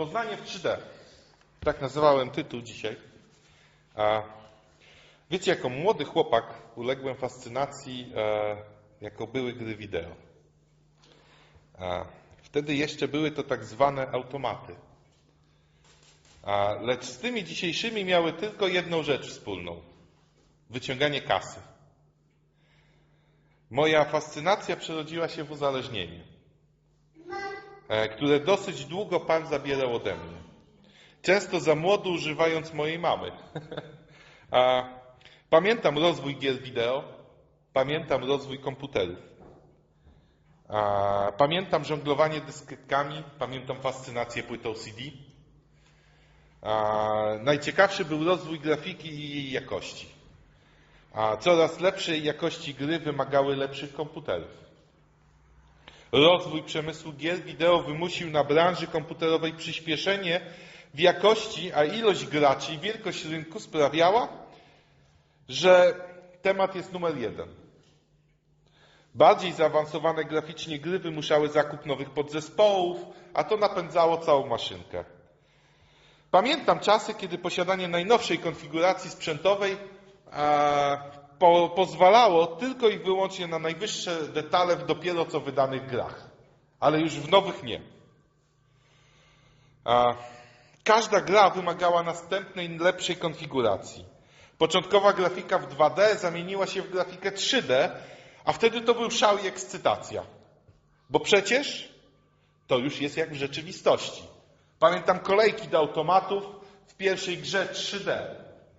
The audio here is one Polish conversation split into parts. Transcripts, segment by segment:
Poznanie w 3D. Tak nazywałem tytuł dzisiaj. A wiecie, jako młody chłopak uległem fascynacji e, jako były gry wideo. A wtedy jeszcze były to tak zwane automaty. A, lecz z tymi dzisiejszymi miały tylko jedną rzecz wspólną. Wyciąganie kasy. Moja fascynacja przerodziła się w uzależnienie, które dosyć długo Pan zabierał ode mnie. Często za młodo używając mojej mamy. Pamiętam rozwój gier wideo, pamiętam rozwój komputerów. Pamiętam żonglowanie dyskietkami, pamiętam fascynację płytą CD. Najciekawszy był rozwój grafiki i jej jakości. A coraz lepszej jakości gry wymagały lepszych komputerów. Rozwój przemysłu gier wideo wymusił na branży komputerowej przyspieszenie w jakości, a ilość graczy i wielkość rynku sprawiała, że temat jest numer jeden. Bardziej zaawansowane graficznie gry wymuszały zakup nowych podzespołów, a to napędzało całą maszynkę. Pamiętam czasy, kiedy posiadanie najnowszej konfiguracji sprzętowej po, pozwalało tylko i wyłącznie na najwyższe detale w dopiero co wydanych grach, ale już w nowych nie. A, każda gra wymagała następnej, lepszej konfiguracji. Początkowa grafika w 2D zamieniła się w grafikę 3D, a wtedy to był szał i ekscytacja. Bo przecież to już jest jak w rzeczywistości. Pamiętam kolejki do automatów w pierwszej grze 3D,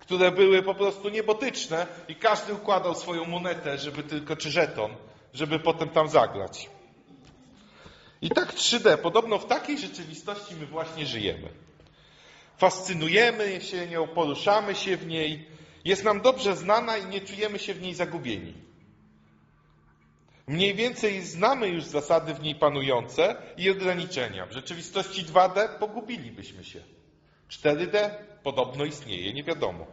które były po prostu niebotyczne i każdy układał swoją monetę, żeby tylko, czy żeton, żeby potem tam zagrać. I tak 3D, podobno w takiej rzeczywistości my właśnie żyjemy. Fascynujemy się nią, poruszamy się w niej, jest nam dobrze znana i nie czujemy się w niej zagubieni. Mniej więcej znamy już zasady w niej panujące i ograniczenia. W rzeczywistości 2D pogubilibyśmy się. 4D podobno istnieje, nie wiadomo.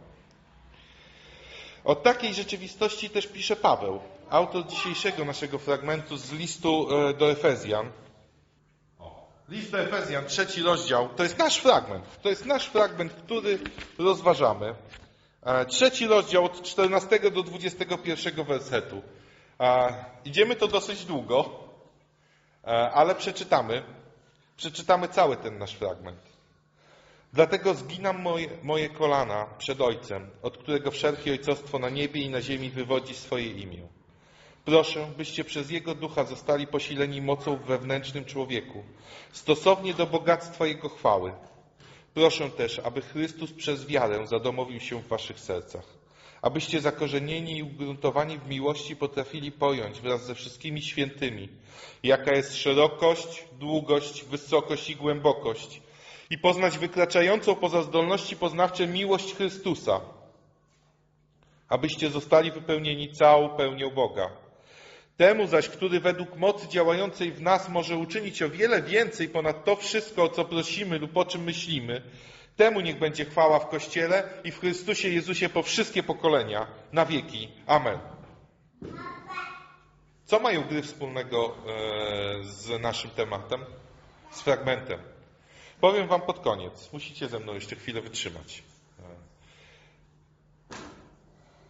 O takiej rzeczywistości też pisze Paweł, autor dzisiejszego naszego fragmentu z listu e, do Efezjan. List do Efezjan, trzeci rozdział, to jest nasz fragment. To jest nasz fragment, który rozważamy. E, Trzeci rozdział od 14 do 21 wersetu. E, Idziemy to dosyć długo, ale przeczytamy. Przeczytamy cały ten nasz fragment. Dlatego zginam moje, moje kolana przed Ojcem, od którego wszelkie ojcostwo na niebie i na ziemi wywodzi swoje imię. Proszę, byście przez Jego ducha zostali posileni mocą w wewnętrznym człowieku, stosownie do bogactwa Jego chwały. Proszę też, aby Chrystus przez wiarę zadomowił się w waszych sercach, abyście zakorzenieni i ugruntowani w miłości potrafili pojąć wraz ze wszystkimi świętymi, jaka jest szerokość, długość, wysokość i głębokość, i poznać wykraczającą poza zdolności poznawcze miłość Chrystusa, abyście zostali wypełnieni całą pełnią Boga. Temu zaś, który według mocy działającej w nas może uczynić o wiele więcej ponad to wszystko, o co prosimy lub o czym myślimy, temu niech będzie chwała w Kościele i w Chrystusie Jezusie po wszystkie pokolenia, na wieki. Amen. Co mają gry wspólnego e, z naszym tematem? Z fragmentem. Powiem wam pod koniec. Musicie ze mną jeszcze chwilę wytrzymać.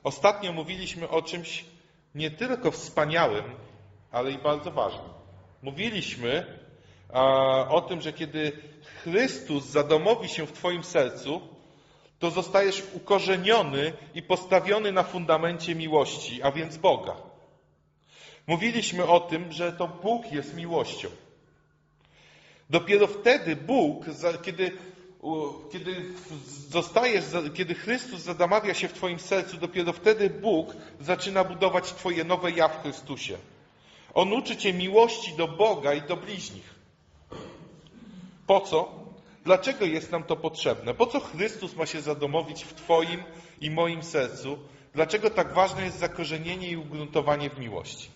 Ostatnio mówiliśmy o czymś nie tylko wspaniałym, ale i bardzo ważnym. Mówiliśmy o tym, że kiedy Chrystus zadomowi się w Twoim sercu, to zostajesz ukorzeniony i postawiony na fundamencie miłości, a więc Boga. Mówiliśmy o tym, że to Bóg jest miłością. Dopiero wtedy Bóg, kiedy, kiedy zostajesz, kiedy Chrystus zadamawia się w Twoim sercu, dopiero wtedy Bóg zaczyna budować Twoje nowe ja w Chrystusie. On uczy Cię miłości do Boga i do bliźnich. Po co? Dlaczego jest nam to potrzebne? Po co Chrystus ma się zadomowić w Twoim i moim sercu? Dlaczego tak ważne jest zakorzenienie i ugruntowanie w miłości?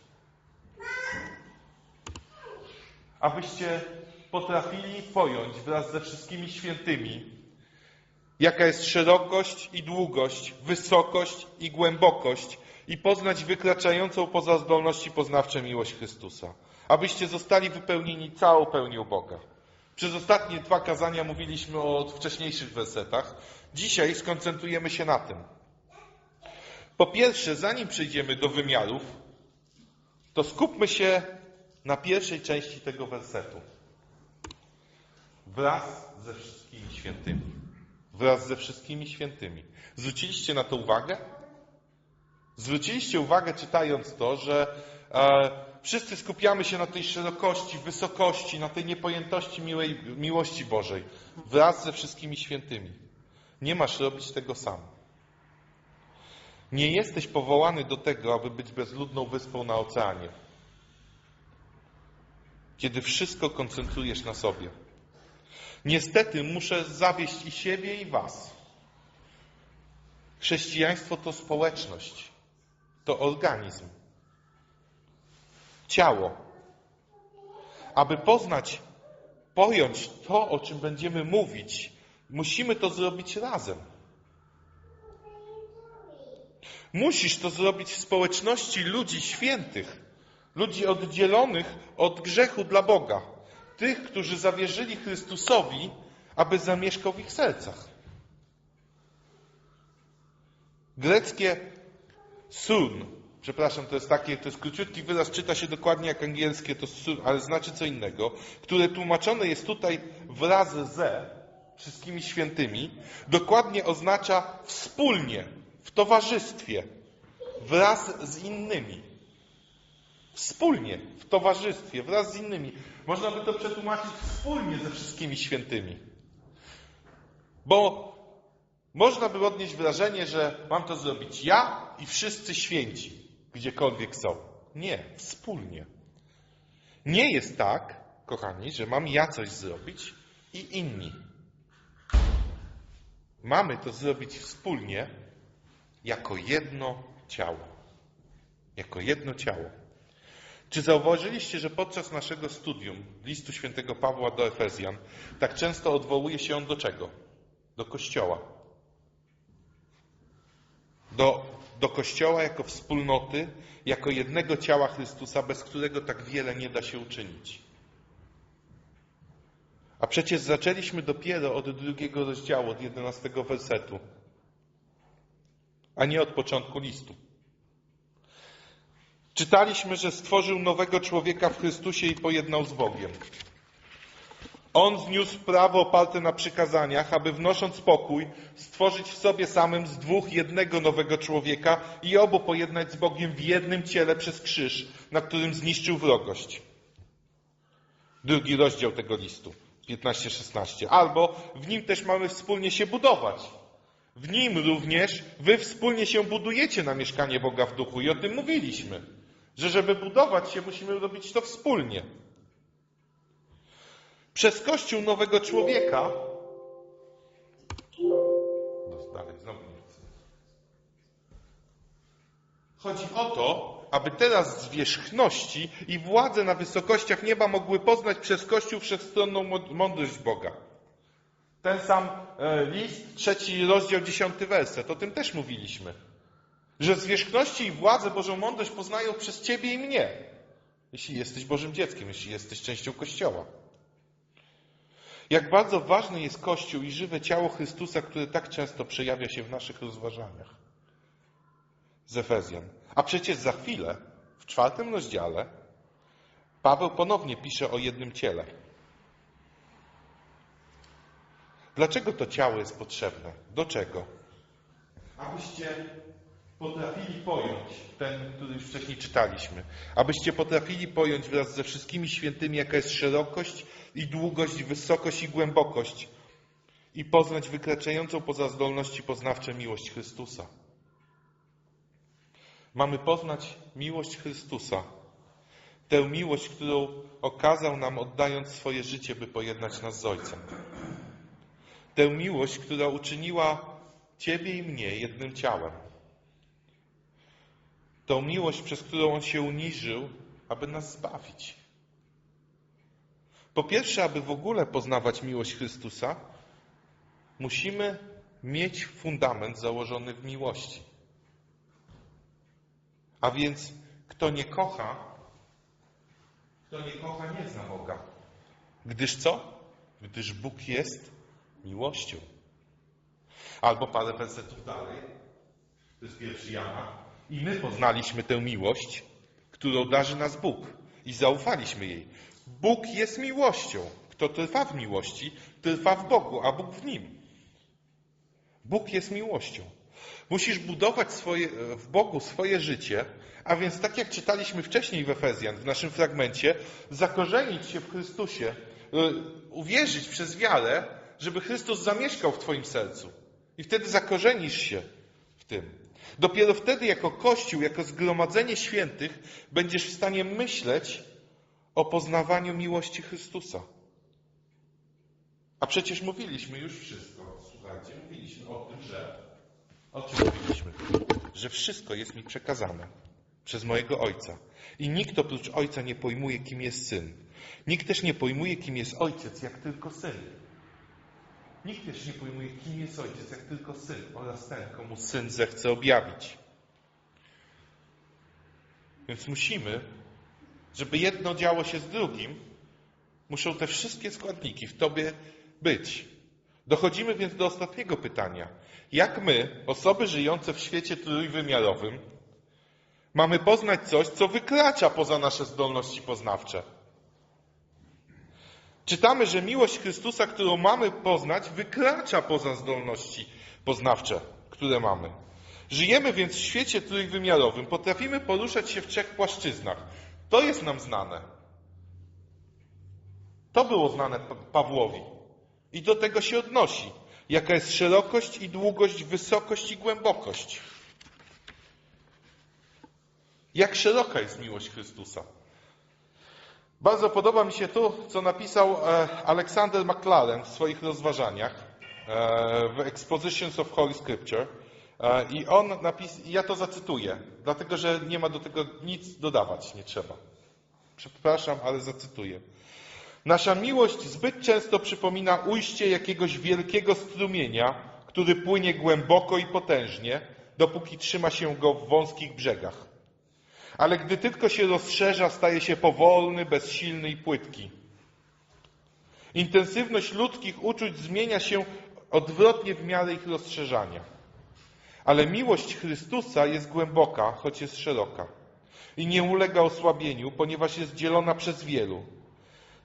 Abyście potrafili pojąć wraz ze wszystkimi świętymi, jaka jest szerokość i długość, wysokość i głębokość i poznać wykraczającą poza zdolności poznawcze miłość Chrystusa. Abyście zostali wypełnieni całą pełnią Boga. Przez ostatnie dwa kazania mówiliśmy o wcześniejszych wersetach. Dzisiaj skoncentrujemy się na tym. Po pierwsze, zanim przejdziemy do wymiarów, to skupmy się na pierwszej części tego wersetu. Wraz ze wszystkimi świętymi. Wraz ze wszystkimi świętymi. Zwróciliście na to uwagę? Zwróciliście uwagę, czytając to, że e, wszyscy skupiamy się na tej szerokości, wysokości, na tej niepojętości miłej, miłości Bożej. Wraz ze wszystkimi świętymi. Nie masz robić tego sam. Nie jesteś powołany do tego, aby być bezludną wyspą na oceanie. Kiedy wszystko koncentrujesz na sobie. Niestety muszę zawieść i siebie, i was. Chrześcijaństwo to społeczność, to organizm, ciało. Aby poznać, pojąć to, o czym będziemy mówić, musimy to zrobić razem. Musisz to zrobić w społeczności ludzi świętych, ludzi oddzielonych od grzechu dla Boga, tych, którzy zawierzyli Chrystusowi, aby zamieszkał w ich sercach. Greckie sun, przepraszam, to jest takie, to jest króciutki wyraz, czyta się dokładnie jak angielskie, to sun, ale znaczy co innego, które tłumaczone jest tutaj wraz ze wszystkimi świętymi, dokładnie oznacza wspólnie, w towarzystwie, wraz z innymi. Wspólnie, w towarzystwie, wraz z innymi. Można by to przetłumaczyć wspólnie ze wszystkimi świętymi. Bo można by odnieść wrażenie, że mam to zrobić ja i wszyscy święci, gdziekolwiek są. Nie, wspólnie. Nie jest tak, kochani, że mam ja coś zrobić i inni. Mamy to zrobić wspólnie, jako jedno ciało. Jako jedno ciało. Czy zauważyliście, że podczas naszego studium listu świętego Pawła do Efezjan tak często odwołuje się on do czego? Do Kościoła. Do, do Kościoła jako wspólnoty, jako jednego ciała Chrystusa, bez którego tak wiele nie da się uczynić. A przecież zaczęliśmy dopiero od drugiego rozdziału, od jedenastego wersetu a nie od początku listu. Czytaliśmy, że stworzył nowego człowieka w Chrystusie i pojednał z Bogiem. On zniósł prawo oparte na przykazaniach, aby wnosząc pokój, stworzyć w sobie samym z dwóch jednego nowego człowieka i obu pojednać z Bogiem w jednym ciele przez krzyż, na którym zniszczył wrogość. Drugi rozdział tego listu, 15-16. Albo w nim też mamy wspólnie się budować w nim również wy wspólnie się budujecie na mieszkanie Boga w duchu. I o tym mówiliśmy, że żeby budować się, musimy robić to wspólnie. Przez Kościół nowego człowieka. Chcę. Chodzi o to, aby teraz zwierzchności i władze na wysokościach nieba mogły poznać przez Kościół wszechstronną mądrość Boga. Ten sam e, list, trzeci rozdział, dziesiąty werset. O tym też mówiliśmy. Że zwierzchności i władzę Bożą mądrość poznają przez Ciebie i mnie. Jeśli jesteś Bożym dzieckiem, jeśli jesteś częścią Kościoła. Jak bardzo ważny jest Kościół i żywe ciało Chrystusa, które tak często przejawia się w naszych rozważaniach. Z Efezjan. A przecież za chwilę, w czwartym rozdziale, Paweł ponownie pisze o jednym ciele. Dlaczego to ciało jest potrzebne? Do czego? Abyście potrafili pojąć ten, który już wcześniej czytaliśmy. Abyście potrafili pojąć wraz ze wszystkimi świętymi, jaka jest szerokość i długość, wysokość i głębokość i poznać wykraczającą poza zdolności poznawcze miłość Chrystusa. Mamy poznać miłość Chrystusa. Tę miłość, którą okazał nam, oddając swoje życie, by pojednać nas z Ojcem. Tę miłość, która uczyniła Ciebie i mnie jednym ciałem. Tą miłość, przez którą On się uniżył, aby nas zbawić. Po pierwsze, aby w ogóle poznawać miłość Chrystusa, musimy mieć fundament założony w miłości. A więc kto nie kocha, kto nie kocha, nie zna Boga. Gdyż co? gdyż Bóg jest miłością. Albo parę wersetów dalej, to jest pierwszy Jana. I my poznaliśmy tę miłość, którą darzy nas Bóg i zaufaliśmy jej. Bóg jest miłością. Kto trwa w miłości, trwa w Bogu, a Bóg w nim. Bóg jest miłością. Musisz budować swoje, w Bogu swoje życie, a więc tak jak czytaliśmy wcześniej w Efezjan, w naszym fragmencie, zakorzenić się w Chrystusie, y, uwierzyć przez wiarę, żeby Chrystus zamieszkał w Twoim sercu. I wtedy zakorzenisz się w tym. Dopiero wtedy, jako Kościół, jako zgromadzenie świętych, będziesz w stanie myśleć o poznawaniu miłości Chrystusa. A przecież mówiliśmy już wszystko. Słuchajcie, mówiliśmy o tym, że. O czym mówiliśmy? Że wszystko jest mi przekazane przez mojego Ojca. I nikt oprócz Ojca nie pojmuje, kim jest syn. Nikt też nie pojmuje, kim jest ojciec, jak tylko syn. Nikt też nie pojmuje, kim jest ojciec, jak tylko syn oraz ten, komu syn zechce objawić. Więc musimy, żeby jedno działo się z drugim, muszą te wszystkie składniki w tobie być. Dochodzimy więc do ostatniego pytania. Jak my, osoby żyjące w świecie trójwymiarowym, mamy poznać coś, co wykracza poza nasze zdolności poznawcze? Czytamy, że miłość Chrystusa, którą mamy poznać, wykracza poza zdolności poznawcze, które mamy. Żyjemy więc w świecie trójwymiarowym, potrafimy poruszać się w trzech płaszczyznach. To jest nam znane. To było znane Pa- Pawłowi. I do tego się odnosi. Jaka jest szerokość i długość, wysokość i głębokość. Jak szeroka jest miłość Chrystusa. Bardzo podoba mi się tu, co napisał e, Alexander McLaren w swoich rozważaniach e, w Expositions of Holy Scripture. E, I on napis, ja to zacytuję, dlatego że nie ma do tego nic dodawać, nie trzeba. Przepraszam, ale zacytuję. Nasza miłość zbyt często przypomina ujście jakiegoś wielkiego strumienia, który płynie głęboko i potężnie, dopóki trzyma się go w wąskich brzegach. Ale gdy tylko się rozszerza, staje się powolny, bezsilny i płytki. Intensywność ludzkich uczuć zmienia się odwrotnie w miarę ich rozszerzania. Ale miłość Chrystusa jest głęboka, choć jest szeroka. I nie ulega osłabieniu, ponieważ jest dzielona przez wielu.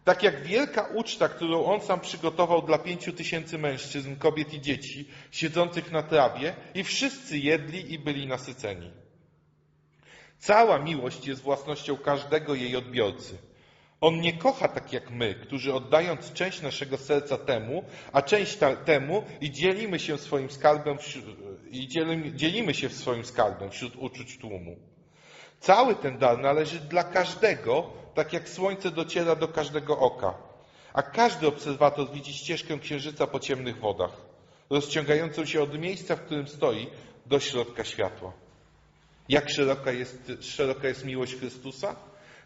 Tak jak wielka uczta, którą on sam przygotował dla pięciu tysięcy mężczyzn, kobiet i dzieci, siedzących na trawie, i wszyscy jedli i byli nasyceni. Cała miłość jest własnością każdego jej odbiorcy. On nie kocha tak jak my, którzy oddając część naszego serca temu, a część temu i dzielimy się swoim skarbem, i dzielimy, dzielimy się swoim skarbem wśród uczuć tłumu. Cały ten dar należy dla każdego, tak jak słońce dociera do każdego oka. A każdy obserwator widzi ścieżkę księżyca po ciemnych wodach, rozciągającą się od miejsca, w którym stoi, do środka światła. Jak szeroka jest, szeroka jest miłość Chrystusa?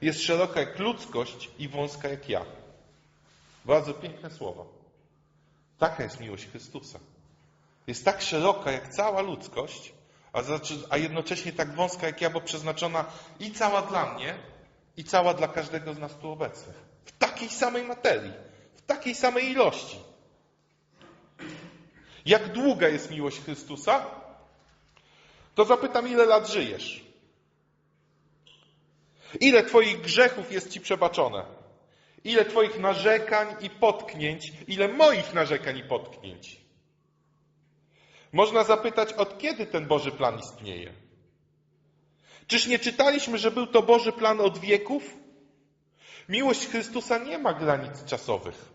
Jest szeroka jak ludzkość i wąska jak ja. Bardzo piękne słowa. Taka jest miłość Chrystusa. Jest tak szeroka jak cała ludzkość, znaczy, a jednocześnie tak wąska jak ja, bo przeznaczona i cała dla mnie, i cała dla każdego z nas tu obecnych. W takiej samej materii, w takiej samej ilości. Jak długa jest miłość Chrystusa? To zapytam, ile lat żyjesz? Ile Twoich grzechów jest Ci przebaczone? Ile Twoich narzekań i potknięć? Ile moich narzekań i potknięć? Można zapytać, od kiedy ten Boży plan istnieje? Czyż nie czytaliśmy, że był to Boży plan od wieków? Miłość Chrystusa nie ma granic czasowych.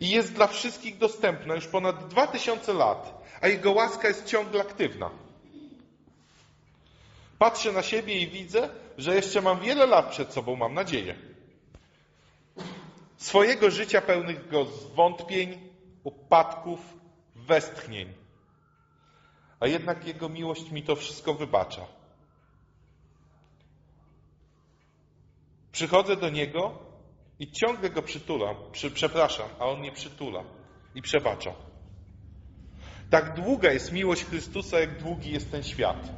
I jest dla wszystkich dostępna już ponad dwa tysiące lat, a Jego łaska jest ciągle aktywna. Patrzę na siebie i widzę, że jeszcze mam wiele lat przed sobą, mam nadzieję. Swojego życia pełnych zwątpień, upadków, westchnień. A jednak Jego miłość mi to wszystko wybacza. Przychodzę do Niego i ciągle Go przytulam, przy, przepraszam, a On mnie przytula i przebacza. Tak długa jest miłość Chrystusa, jak długi jest ten świat.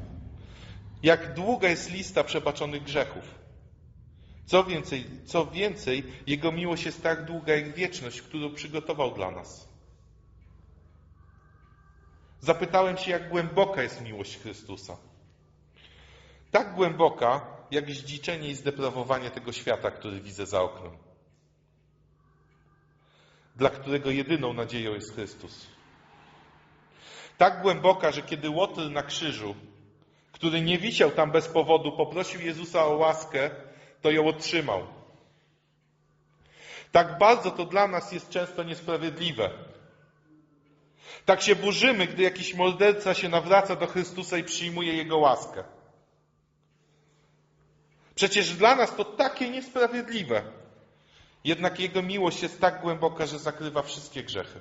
Jak długa jest lista przebaczonych grzechów. Co więcej, co więcej, Jego miłość jest tak długa jak wieczność, którą przygotował dla nas. Zapytałem się, jak głęboka jest miłość Chrystusa. Tak głęboka, jak zdziczenie i zdeprawowanie tego świata, który widzę za oknem. Dla którego jedyną nadzieją jest Chrystus. Tak głęboka, że kiedy Łotr na krzyżu, który nie wisiał tam bez powodu, poprosił Jezusa o łaskę, to ją otrzymał. Tak bardzo to dla nas jest często niesprawiedliwe. Tak się burzymy, gdy jakiś morderca się nawraca do Chrystusa i przyjmuje Jego łaskę. Przecież dla nas to takie niesprawiedliwe. Jednak Jego miłość jest tak głęboka, że zakrywa wszystkie grzechy.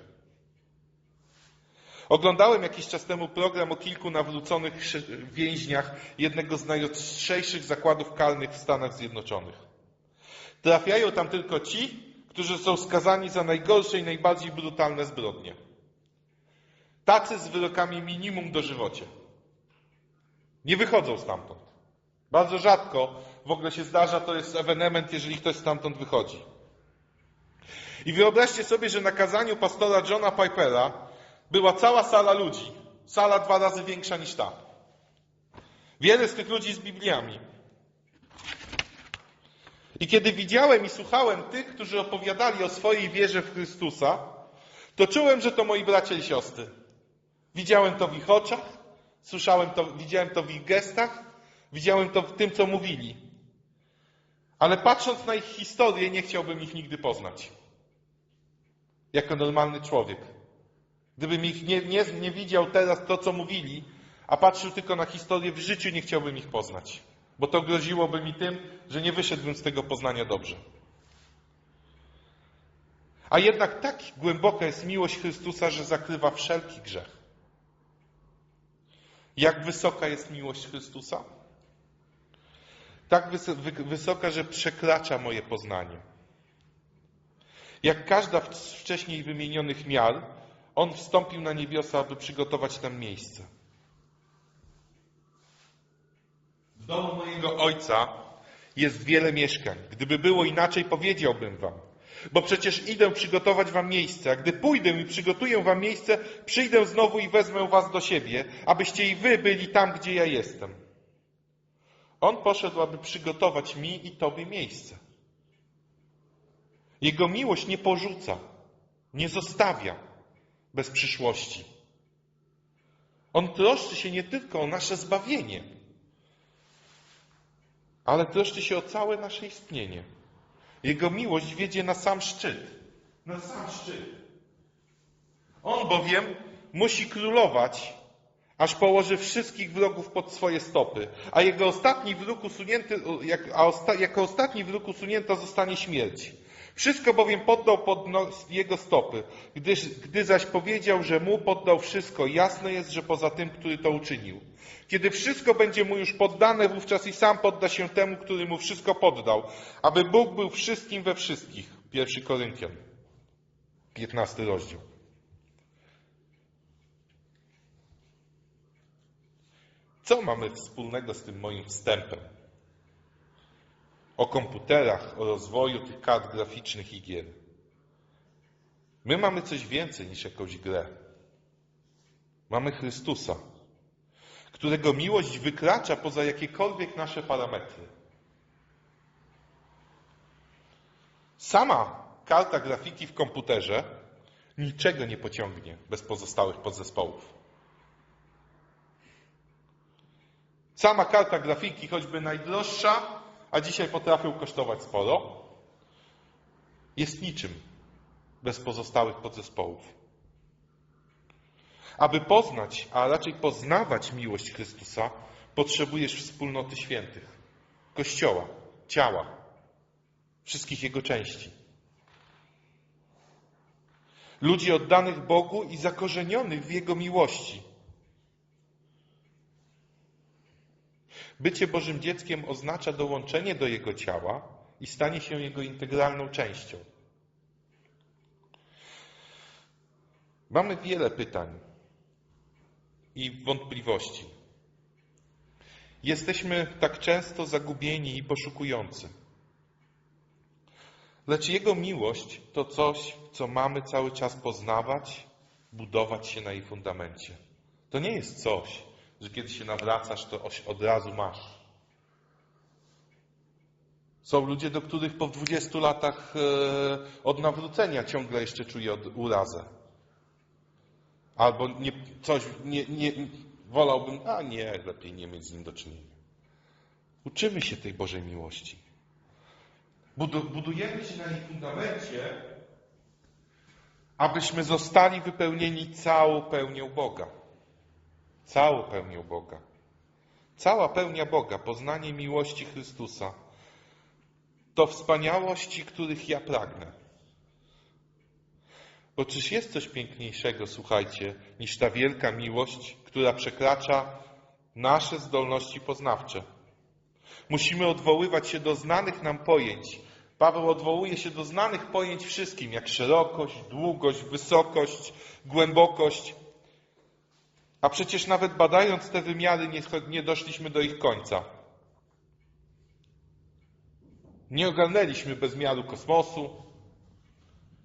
Oglądałem jakiś czas temu program o kilku nawróconych więźniach jednego z najostrzejszych zakładów karnych w Stanach Zjednoczonych. Trafiają tam tylko ci, którzy są skazani za najgorsze i najbardziej brutalne zbrodnie. Tacy z wyrokami minimum dożywocie. Nie wychodzą stamtąd. Bardzo rzadko w ogóle się zdarza, to jest ewenement, jeżeli ktoś stamtąd wychodzi. I wyobraźcie sobie, że na kazaniu pastora Johna Pipera była cała sala ludzi. Sala dwa razy większa niż ta. Wiele z tych ludzi z Bibliami. I kiedy widziałem i słuchałem tych, którzy opowiadali o swojej wierze w Chrystusa, to czułem, że to moi bracia i siostry. Widziałem to w ich oczach, słyszałem to, widziałem to w ich gestach, widziałem to w tym, co mówili. Ale patrząc na ich historię, nie chciałbym ich nigdy poznać. Jako normalny człowiek. Gdybym ich nie, nie, nie widział teraz to, co mówili, a patrzył tylko na historię, w życiu nie chciałbym ich poznać. Bo to groziłoby mi tym, że nie wyszedłbym z tego poznania dobrze. A jednak tak głęboka jest miłość Chrystusa, że zakrywa wszelki grzech. Jak wysoka jest miłość Chrystusa? Tak wysoka, że przekracza moje poznanie. Jak każda z wcześniej wymienionych miar, on wstąpił na niebiosa, aby przygotować tam miejsce. W domu mojego ojca jest wiele mieszkań. Gdyby było inaczej, powiedziałbym wam. Bo przecież idę przygotować wam miejsce, a gdy pójdę i przygotuję wam miejsce, przyjdę znowu i wezmę was do siebie, abyście i wy byli tam, gdzie ja jestem. On poszedł, aby przygotować mi i tobie miejsce. Jego miłość nie porzuca, nie zostawia bez przyszłości. On troszczy się nie tylko o nasze zbawienie, ale troszczy się o całe nasze istnienie. Jego miłość wiedzie na sam szczyt. Na sam szczyt. On bowiem musi królować, aż położy wszystkich wrogów pod swoje stopy, a jego ostatni wróg usunięty, jak, osta, jako ostatni wróg usunięta zostanie śmierć. Wszystko bowiem poddał pod jego stopy. Gdyż, gdy zaś powiedział, że mu poddał wszystko, jasne jest, że poza tym, który to uczynił. Kiedy wszystko będzie mu już poddane, wówczas i sam podda się temu, który mu wszystko poddał, aby Bóg był wszystkim we wszystkich. Pierwszy Koryntian, 15 rozdział. Co mamy wspólnego z tym moim wstępem? O komputerach, o rozwoju tych kart graficznych i gier. My mamy coś więcej niż jakąś grę. Mamy Chrystusa, którego miłość wykracza poza jakiekolwiek nasze parametry. Sama karta grafiki w komputerze niczego nie pociągnie bez pozostałych podzespołów. Sama karta grafiki, choćby najdroższa, a dzisiaj potrafią kosztować sporo, jest niczym bez pozostałych podzespołów. Aby poznać, a raczej poznawać miłość Chrystusa, potrzebujesz wspólnoty świętych, Kościoła, ciała, wszystkich Jego części. Ludzi oddanych Bogu i zakorzenionych w Jego miłości, Bycie Bożym dzieckiem oznacza dołączenie do Jego ciała i stanie się Jego integralną częścią. Mamy wiele pytań i wątpliwości. Jesteśmy tak często zagubieni i poszukujący. Lecz Jego miłość to coś, co mamy cały czas poznawać, budować się na jej fundamencie. To nie jest coś, że kiedy się nawracasz, to od razu masz. Są ludzie, do których po 20 latach e, od nawrócenia ciągle jeszcze czuje od, urazę. Albo nie, coś, nie, nie, wolałbym, a nie, lepiej nie mieć z nim do czynienia. Uczymy się tej Bożej miłości. Budu- Budujemy się na jej fundamencie, abyśmy zostali wypełnieni całą pełnią Boga. Całą pełnią Boga. Cała pełnia Boga, poznanie miłości Chrystusa, to wspaniałości, których ja pragnę. Bo czyż jest coś piękniejszego, słuchajcie, niż ta wielka miłość, która przekracza nasze zdolności poznawcze? Musimy odwoływać się do znanych nam pojęć. Paweł odwołuje się do znanych pojęć wszystkim, jak szerokość, długość, wysokość, głębokość. A przecież nawet badając te wymiary, nie, doszliśmy do ich końca. Nie ogarnęliśmy bezmiaru kosmosu.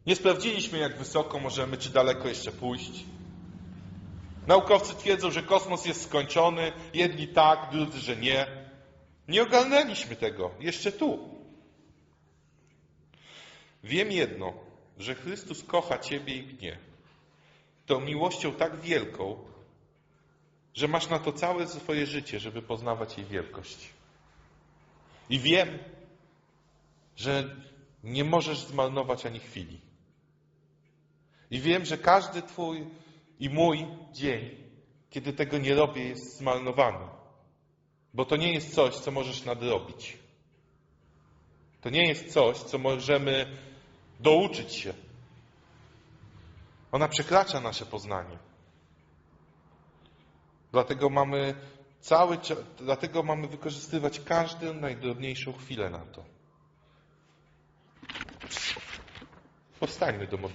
Nie sprawdziliśmy, jak wysoko możemy, czy daleko jeszcze pójść. Naukowcy twierdzą, że kosmos jest skończony, jedni tak, drudzy, że nie. Nie ogarnęliśmy tego, jeszcze tu. Wiem jedno, że Chrystus kocha Ciebie i mnie. Tą miłością tak wielką, że masz na to całe swoje życie, żeby poznawać jej wielkość. I wiem, że nie możesz zmarnować ani chwili. I wiem, że każdy Twój i mój dzień, kiedy tego nie robię, jest zmarnowany. Bo to nie jest coś, co możesz nadrobić. To nie jest coś, co możemy douczyć się. Ona przekracza nasze poznanie. Dlatego mamy cały dlatego mamy wykorzystywać każdą najdrobniejszą chwilę na to. Powstańmy do modlitwy.